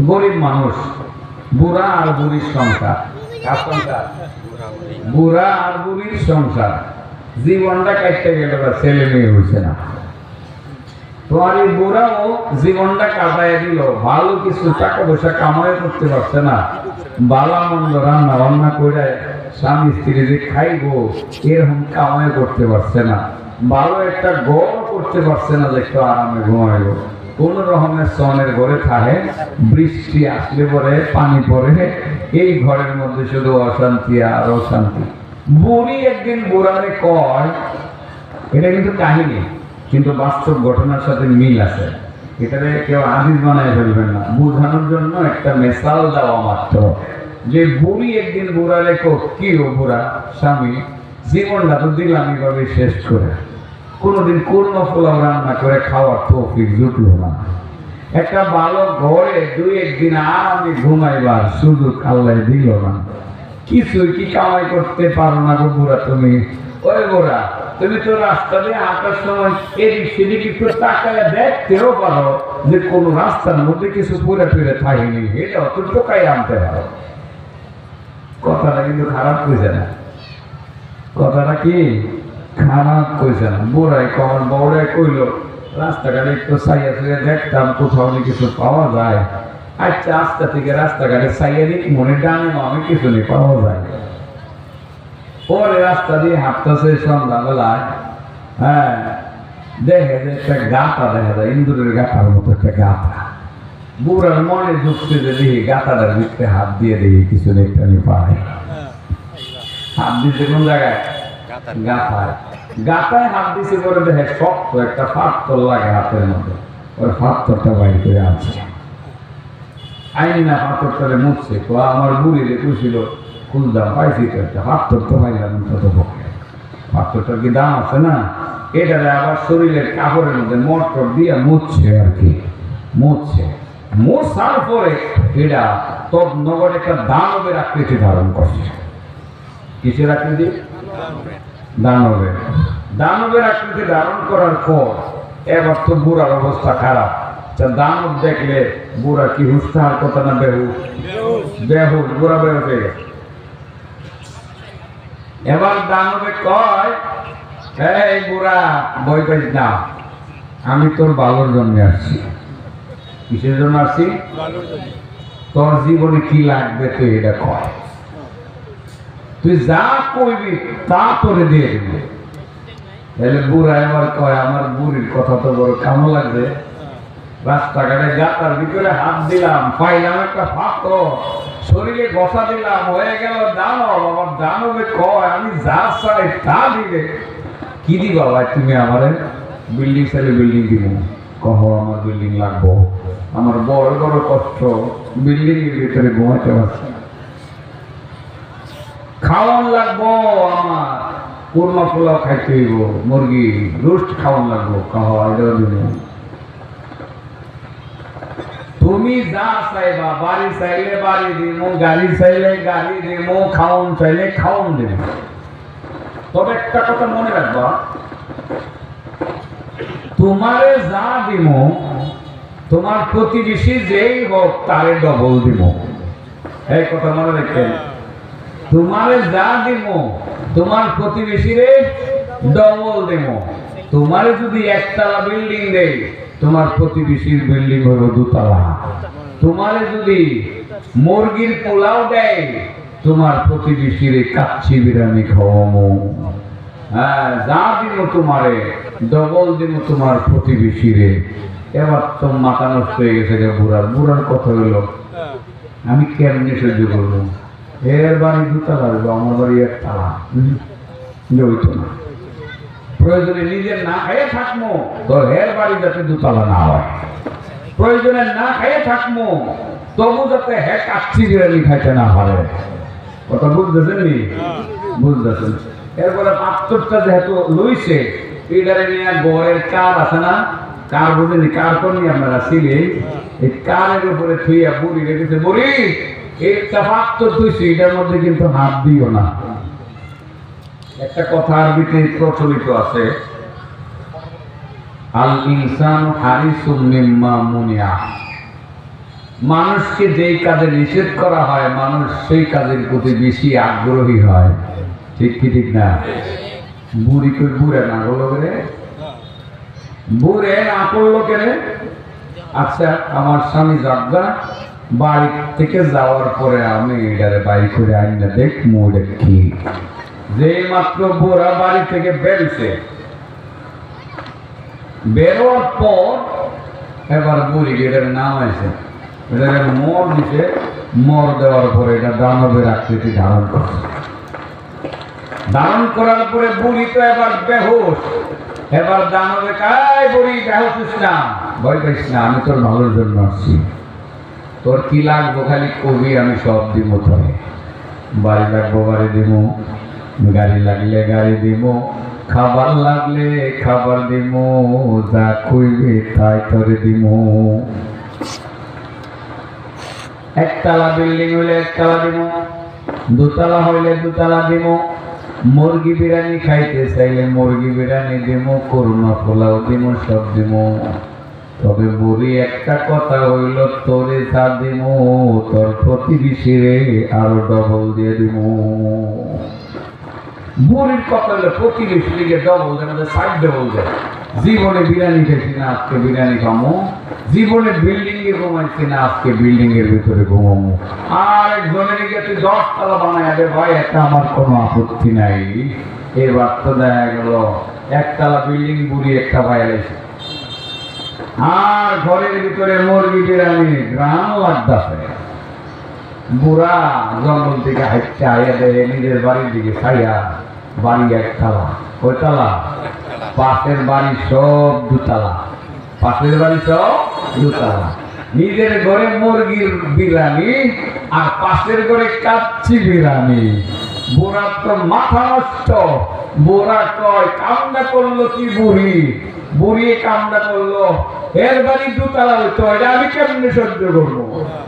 গরিব মানুষ, বুড়া আর বুড়ির সংসার। বুড়া আর বুড়ির সংসার। জীবনটা কাটতে গেলে বা ছেলে মেয়ে হয়েছে না। এই বুড়াও জীবনটা দিল, ভালো কিছু টাকা পয়সা কামাই করতে পারছে না। বালা মন্দ রান্না বান্না করে স্বামী স্ত্রী যে খাইবো, এরকম কামাই করতে পারছে না। ভালো একটা গড় করতে পারছে না যে একটু আরামে ঘুমাইবো। কোন রকমের সনের ঘরে থাকে, বৃষ্টি আসলে পরে, পানি পড়ে এই ঘরের মধ্যে শুধু অশান্তি আর অশান্তি। বুড়ি একদিন বুড়ারে কয়, এটা কিন্তু কাহিনী, কিন্তু বাস্তব ঘটনার সাথে মিল আছে। এটারে কেউ আদিজ বানায় ফেলবেন না। বোঝানোর জন্য একটা মেসাল দেওয়া মাত্র। যে বুড়ি একদিন বুড়া লেখো কি ও বুড়া, স্বামী, জীবনটা তো দিলাম এইভাবে শেষ করে। কোনোদিন কোন পোলাও রান্না করে খাওয়ার তৌফিক জুটলো না। একটা ভালো ঘরে দুই একদিন আর আমি ঘুমাইবার সুযোগ আল্লাহ দিল না। কিছুই কি কামাই করতে পারো না গো বুড়া তুমি? ওই বুড়া, তুমি তো রাস্তা দিয়ে সময় এদিক সেদিক একটু তাকায় দেখতেও পারো যে কোন রাস্তার মধ্যে কিছু পুরে ফিরে থাকেনি। এটা অত টোকাই আনতে পারো। কথাটা কিন্তু খারাপ কইছে না। কথাটা কি? খারাপ কইছে না বুড়াই কমন বউরাই কইল রাস্তাঘাটে একটু সাইয়া সুইয়া দেখতাম কোথাও নি কিছু পাওয়া যায়। আচ্ছা আস্তে থেকে রাস্তাঘাটে সাইয়া দিক মনে ডানে আমি কিছু নেই পাওয়া যায়। পরে রাস্তা দিয়ে হাঁটতেছে সন্ধ্যাবেলায় হ্যাঁ দেখে যে একটা গাথা দেখা যায় ইন্দুরের গাথার মতো একটা গাথা। বুড়ার মনে ঢুকছে যে দেখি গাথাটার ভিতরে হাত দিয়ে দেখি কিছু একটা নি পায়। হাত দিতে কোন জায়গায়? গাথায় গাথায় হাত দিছে পরে দেখে শক্ত একটা ফাত্তর লাগে হাতের মধ্যে। ওর ফাত্তরটা বাইর করে আছে আইন না পাথরটারে তো আমার বুড়ি রে কুছিল ফুল পাইছি তো একটা পাথর তো পাইলাম তত পক্ষে পাথরটার কি দাম আছে না? এটারে আবার শরীরের কাপড়ের মধ্যে মটর দিয়ে মুছছে আর কি। মুছছে মোছার পরে এটা নগর একটা দানবের আকৃতি ধারণ করছে। কিসের আকৃতি? দানবের। দানবের আকৃতি ধারণ করার পর এবার তো বুড়ার অবস্থা খারাপ। তা দানব দেখলে বুড়া কি হুস্তাহার কথা না বেহু বেহু বুড়া বেহু হয়ে গেছে। এবার দানবে কয় এই বুড়া বই পাইস না। আমি তোর বালোর জন্য আসছি। কিসের জন্য আসছি? তোর জীবনে কি লাগবে তুই এটা কয়। তুই যা কইবি তা তোরে দিয়ে দিবি। তাহলে বুড়া এবার কয়, আমার বুড়ির কথা তো বড় কামো লাগবে রাস্তাঘাটে গাতার ভিতরে হাত দিলাম, পাইলাম একটা ফাঁকো, শরীরে বসা দিলাম, হয়ে গেল দানব। আমার দানবে কয়, আমি যা চাই তা দিবে। কি দি বাবা তুমি আমারে? বিল্ডিং চাইলে বিল্ডিং দিব কহ, আমার বিল্ডিং লাগবো। আমার বড় বড় কষ্ট। বিল্ডিং এর ভিতরে ঘুমাতে পারছি। খাওয়ান লাগবো আমার। কুরমা পোলাও খাইতে হইব, মুরগি রোস্ট খাওয়ান লাগবো, খাওয়া তুমি যা চাইবা, বাড়ি চাইলে বাড়ি দিব গাড়ি চাইলে গাড়ি দিব খাওন চাইলে খাওন দিব তবে একটা কথা মনে রাখবা, তোমারে যা দিব তোমার প্রতিবেশী যেই হোক, তারে ডবল দিব এই কথা মনে রাখবেন। তোমারে যা দিব তোমার প্রতিবেশীরে ডবল দেব তোমারে যদি একতলা বিল্ডিং দেয় তোমার প্রতিবেশীর বিল্ডিং হলো দুতলা। তোমারে যদি মুরগির পোলাও দেয় তোমার প্রতিবেশীরে কাচ্ছি বিরিয়ানি খাওয়ামো। হ্যাঁ যা দিব তোমারে, ডবল দিব তোমার প্রতিবেশীরে। এবার তো মাথা নষ্ট হয়ে গেছে রে বুড়ার বুড়ার কথা হইল আমি কেমনি সহ্য করব? এর বাড়ি দুতলা হইল আমার বাড়ি একতলা হইতো না। প্রয়োজনে নিজের না খেয়ে থাকব তো হের বাড়ি যাতে দুতলা না হয়। প্রয়োজনে না খেয়ে থাকব তবু যাতে হে কাচ্ছি বিরিয়ানি খাইতে না পারে। কথা বুঝতেছেন নি? বুঝতেছেন। এরপরে পাত্রটা যেহেতু লইছে এটারে নিয়ে গড়ের কার আছে না? কার বুঝেনি কার নিয়ে আপনারা ছিলেন? এই কারের উপরে থুইয়া বুড়ি রেখেছে বুড়ি একটা কথা আরবিতে প্রচলিত আছে মানুষকে যেই কাজে নিষেধ করা হয়, মানুষ সেই কাজের প্রতি বেশি আগ্রহী হয়। ঠিক কি ঠিক না? বুড়ি কই বুড়ে না বলো করে বুড়ে না করল কেন আচ্ছা আমার স্বামী যজ্ঞা বাড়ি থেকে যাওয়ার পরে আমি এটারে বাড়ি করে আনি না। দেখ মোড়ে কি। যে মাত্র বুড়া বাড়ি থেকে বেরোছে, বেরোয়ার পর এবার বুড়ি এটার নাম আছে এটাকে মর দিছে, মর দেওয়ার পরে এটা দানবের আকৃতি ধারণ করছে। ধারণ করার পরে বুড়ি তো এবার বেহুশ। এবার দানবে কাই বুড়ি, বেহুশ না, ভয় পাইস না, আমি তোর ভালোর জন্য আসছি। তোর কি লাগবো খালি কবি, আমি সব দিব তোরে। বাড়ি লাগবো, বাড়ি দিব গাড়ি লাগলে গাড়ি দিব খাবার লাগলে খাবার দিব যা খুইবে তাই তোরে দিব একতলা বিল্ডিং হইলে একতলা দিব দুতলা হইলে দুতলা দিব মুরগি বিরিয়ানি খাইতে চাইলে মুরগি বিরিয়ানি দিব করুণা পোলাও দিব সব দিব তবে বুড়ি একটা কথা হইল, তোরে যা দিব তোর প্রতিবেশীরে আরও ডবল দিয়ে দিব বুড়ির কথা প্রতিবেশীকে ডবল দেয় সাইড ডবল দেয়। জীবনে বিরিয়ানি খেয়েছি না, আজকে বিরিয়ানি খামো। জীবনে বিল্ডিং এ ঘুমাইছি না, আজকে বিল্ডিং এর ভিতরে আর একজনের কাছে দশ তলা ভাই একটা আমার কোনো আপত্তি নাই। এবার তো দেখা গেল, একতলা বিল্ডিং বুড়ি একটা বাইরেছে আর ঘরের ভিতরে মুরগি বিরিয়ানি গ্রাম লাগতেছে বুড়া জঙ্গল থেকে হাইটটা আইয়া দেয়, নিজের বাড়ির দিকে ছাইয়া বাড়ি একতলা কয়তলা পাশের বাড়ি সব দুতলা। পাশের বাড়ি সব দুতলা। নিজের ঘরে মুরগির বিরানি আর পাশের ঘরে কাচ্চি বিরানি বুড়া তো মাথা নষ্ট। বুড়া কয় কামনা করল কি বুড়ি? বুড়ি কামনা করল। এর বাড়ি দুতলা হইতো, এটা আমি কেমনে সহ্য করব?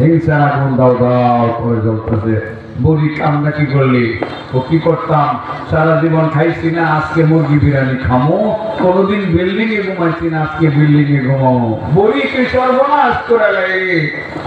হিংসা আগুন দাও দাও করে বুড়ি কামনা কি করলি? ও কি করতাম? সারা জীবন খাইছি না, আজকে মুরগি বিরিয়ানি খামো। কোনোদিন বিল্ডিং এ ঘুমাইছি না, আজকে বিল্ডিং এ ঘুমাবো। বুড়ি কি সর্বনাশ করে লাগে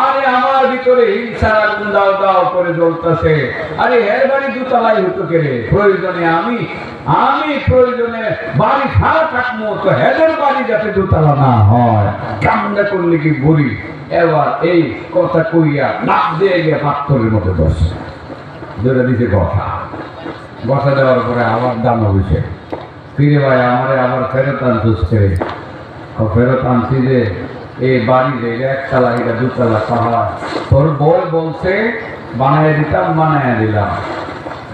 আরে আমার ভিতরে হিংসা আগুন দাও দাও করে জ্বলতেছে। আরে এর বাড়ি দুতলাই হতো কেড়ে প্রয়োজনে আমি আমি প্রয়োজনে বাড়ি সারা থাকব, তো হেদের বাড়ি যাতে দোতলা না হয়। কামনা করলে কি বুড়ি? এবার এই কথা কইয়া নাক দিয়ে গিয়ে পাথরের মতো বসে। ধরে দিছে বসা। বসা দেওয়ার পরে আবার দাম হয়েছে ফিরে ভাই, আমারে আবার ফেরত আনছিস ও ফেরত আনছি যে, এই বাড়ি এটা একতলা এটা দুতলা পাহাড়। তোর বই বলছে, বানায় দিতাম, বানায় দিলাম।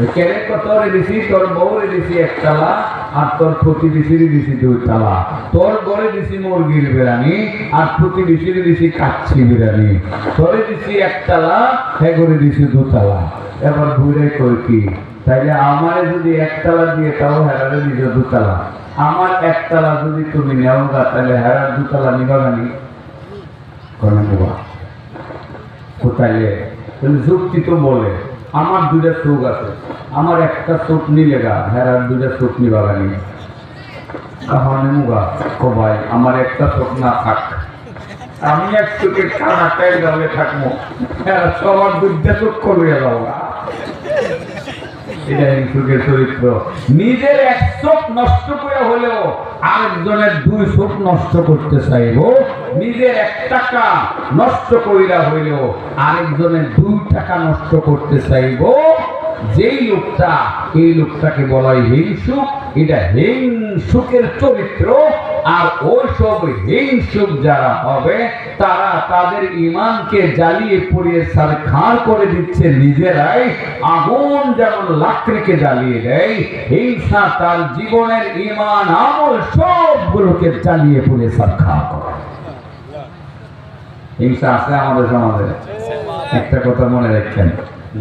কেড়ে দিছি তোর দিছি একতলা আর তোর প্রতিবেশীর দিছি দুইতলা তোর ঘরে দিছি মুরগির বিরিয়ানি আর প্রতিবেশীর দিছি কাচ্ছি বিরিয়ানি তোরে দিছি একতলা হ্যাঁ করে দিছি দুতলা এবার ঘুরে কই কি? তাইলে আমারে যদি একতলা দিয়ে তাও হেরারে দিছ দুতলা আমার একতলা যদি তুমি নেও গা তাহলে হেরার দুতলা নিবা গানি কোনো কোথায় যুক্তি তো বলে। আমার দুটা চোখ আছে। আমার একটা চোখ নিলে গা হেরার দুটা চোখ নিবা গানি কাহানে মুগা, কবাই, আমার একটা চোখ না থাক। আমি এক চোখে খানা টাইল গালে থাকব। হ্যাঁ সবার দুটা চোখ করবে যাব এটা চরিত্র। নিজের এক চোখ নষ্ট করে হলেও আরেকজনের দুই চোখ নষ্ট করতে চাইব, নিজের এক টাকা নষ্ট করিয়া হইলেও আরেকজনের দুই টাকা নষ্ট করতে চাইব। যেই লোকটা, এই লোকটাকে বলা হয় হিংসুক, এটা হিংসুকের চরিত্র। আর ওই সব হিংসুক যারা হবে, তারা তাদের ইমানকে জ্বালিয়ে সার খাঁড় করে দিচ্ছে নিজেরাই, আগুন যেমন লাকড়িকে জ্বালিয়ে দেয়। হিংসা তার জীবনের ইমান আমল সবগুলোকে জ্বালিয়ে পুড়িয়ে সার খাঁড় করে। হিংসা আছে আমাদের সমাজে? একটা কথা মনে রাখছেন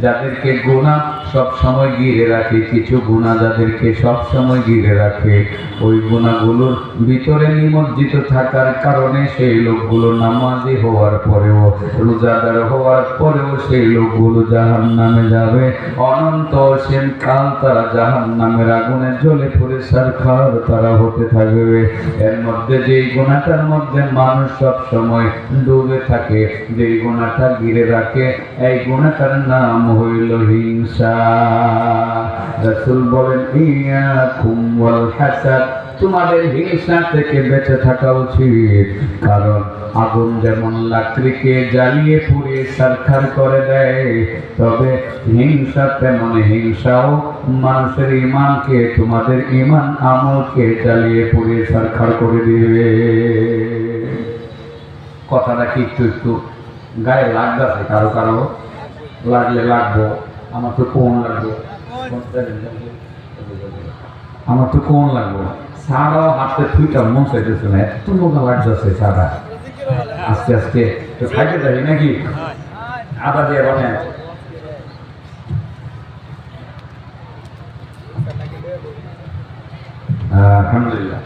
যাদেরকে গুণা সব সময় ঘিরে রাখে, কিছু গুণা যাদেরকে সব সময় ঘিরে রাখে, ওই গুণাগুলোর ভিতরে নিমজ্জিত থাকার কারণে সেই লোকগুলো নামাজি হওয়ার পরেও, রোজাদার হওয়ার পরেও সেই লোকগুলো জাহান নামে যাবে। অনন্ত সেন কাল তারা জাহান নামের আগুনে জ্বলে পড়ে, সারখার তারা হতে থাকবে। এর মধ্যে যেই গুণাটার মধ্যে মানুষ সব সময় ডুবে থাকে, যেই গুণাটা ঘিরে রাখে, এই গুণাটার নাম হইল হিংসা। রাসূল বলেন, ইয়াকুম ওয়াল হাসাদ। তোমাদের হিংসা থেকে বেঁচে থাকা উচিত। কারণ আগুন যেমন লাকড়িকে জ্বালিয়ে পুড়িয়ে সারখার করে দেয়, তবে হিংসা তেমন হিংসাও মানুষের ইমানকে তোমাদের ইমান আমলকে জ্বালিয়ে পুড়িয়ে সারখার করে দিবে। কথাটা কি একটু একটু গায়ে লাগতেছে কারও কারও? লাগলে লাগবো, আমার তো কোন লাগবো? আমার তো কোন লাগবো? সারাও হাতে থুইটা মন চাইতেছে না, এত মোটা লাগতেছে সারা আস্তে আস্তে, তো খাইতে যাবি নাকি? আদা দিয়ে বানায়। আলহামদুলিল্লাহ।